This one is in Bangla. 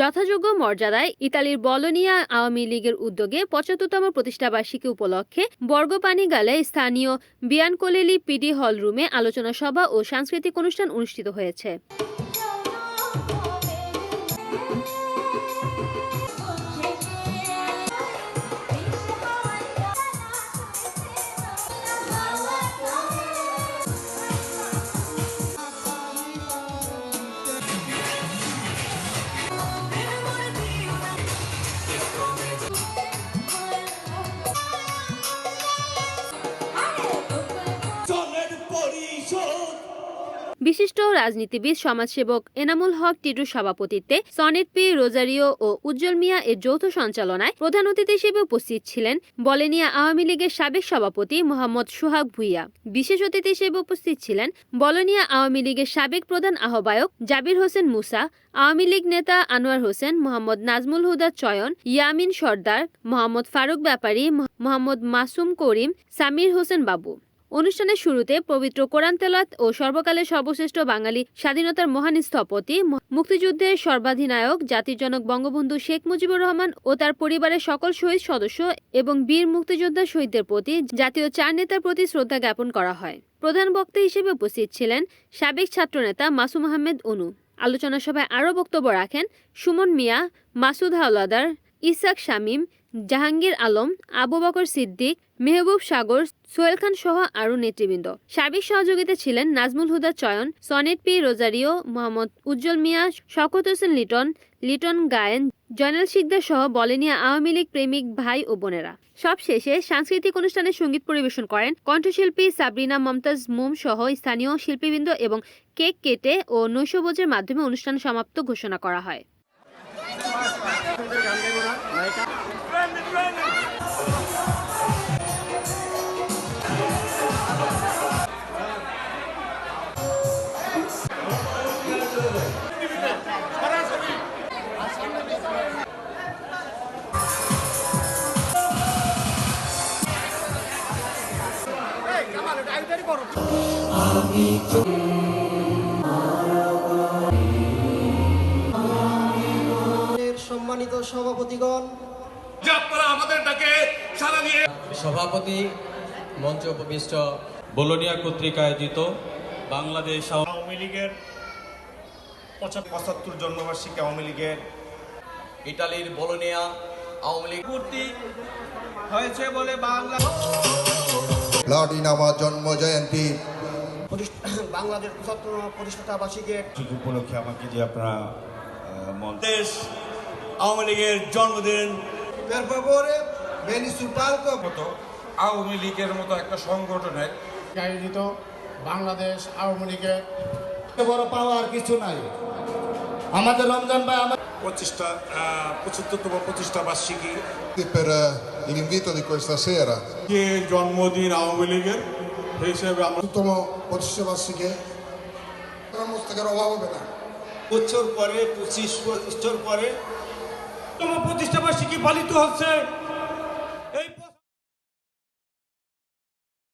যথাযোগ্য মর্যাদায় ইতালির বলনিয়া আওয়ামী লীগের উদ্যোগে পঁচাত্তরতম প্রতিষ্ঠাবার্ষিকী উপলক্ষে বর্গপানিগালে স্থানীয় বিয়ানকোলেলি পিডি হল রুমে আলোচনা সভা ও সাংস্কৃতিক অনুষ্ঠান অনুষ্ঠিত হয়েছে। বিশিষ্ট রাজনীতিবিদ, সমাজসেবক এনামুল হক টিটুর সভাপতিত্বে সনেট পি রোজারিও ও উজ্জ্বল মিয়া এর যৌথ সঞ্চালনায় প্রধান অতিথি হিসেবে উপস্থিত ছিলেন বলেনিয়া আওয়ামী লীগের সাবেক সভাপতি মোহাম্মদ সোহাগ ভুইয়া। বিশেষ অতিথি হিসেবে উপস্থিত ছিলেন বলনিয়া আওয়ামী লীগের সাবেক প্রধান আহ্বায়ক জাবির হোসেন মুসা, আওয়ামী লীগ নেতা আনোয়ার হোসেন, মোহাম্মদ নাজমুল হুদা চয়ন, ইয়ামিন সর্দার, মোহাম্মদ ফারুক ব্যাপারী মোহাম্মদ মাসুম করিম, সামির হোসেন বাবু। অনুষ্ঠানের শুরুতে পবিত্র কোরআন তেলাত ও সর্বকালের সর্বশ্রেষ্ঠ বাঙালি স্বাধীনতার মহান স্থপতি মুক্তিযুদ্ধের সর্বাধিনায়ক, জাতির জনক বঙ্গবন্ধু শেখ মুজিবুর রহমান ও তার পরিবারের সকল শহীদ সদস্য এবং বীর মুক্তিযোদ্ধা শহীদদের প্রতি জাতীয় চার নেতার প্রতি শ্রদ্ধা জ্ঞাপন করা হয়। প্রধান বক্তা হিসেবে উপস্থিত ছিলেন সাবেক ছাত্রনেতা মাসুম আহমেদ অনু আলোচনা সভায় আরও বক্তব্য রাখেন সুমন মিয়া, মাসুদ হাওলাদার, ইসাক শামীম জাহাঙ্গীর আলম, আবু বকর সিদ্দিক, মেহবুব সাগর, সোহেল খান সহ আরও নেতৃবৃন্দ। সার্বিক সহযোগিতা ছিলেন নাজমুল হুদা চয়ন, সনেট পি রোজারিও, মোহাম্মদ উজ্জ্বল মিয়া, শওকত হোসেন লিটন লিটন গায়েন, জয়নাল শিকদার সহ বলেনিয়া আওয়ামী লীগ প্রেমিক ভাই ও বোনেরা। সব শেষে সাংস্কৃতিক অনুষ্ঠানে সংগীত পরিবেশন করেন কণ্ঠশিল্পী সাবরিনা মমতাজ মোম সহ স্থানীয় শিল্পীবৃন্দ এবং কেক কেটে ও নৈশভোজের মাধ্যমে অনুষ্ঠান সমাপ্ত ঘোষণা করা হয়। সম্মানিত সভাপতিগণ আপনারা আমাদের ডাকে সারা দিয়ে সভাপতি মঞ্চ উপবিষ্ট বোলোনিয়া কর্তৃক আয়োজিত বাংলাদেশ আওয়ামী আওয়ামী লীগের পঁচাত্তর জন্মবার্ষিকী আওয়ামী লীগের ইটালির বোলোনিয়া আওয়ামী লীগ হয়েছে বলে বাংলা লাডিনামা জন্ম জয়ন্তী প্রতিষ্ঠা- বাংলাদেশ পঁচাত্তর প্রতিষ্ঠাতা ঠিক উপলক্ষে আমাকে যে আপনারা দেশ আওয়ামী লীগের জন্মদিন. মতো আওয়ামী লীগের মতো একটা সংগঠনের আয়োজিত বাংলাদেশ আওয়ামী লীগের বড় পাওয়ার কিছু নাই আমাদের রমজান ভাই আমার প্রতিষ্ঠা পঁচাত্তরতম প্রতিষ্ঠা বার্ষিকী per eh, l'invito di questa sera যে জন্মদিন আওয়ামী লীগের সেই হিসেবে আমরা উত্তম প্রতিষ্ঠা বার্ষিকে পুস্তকের অভাব হবে না বছর পরে পঁচিশ বছর পরে প্রতিষ্ঠা বার্ষিকী পালিত হচ্ছে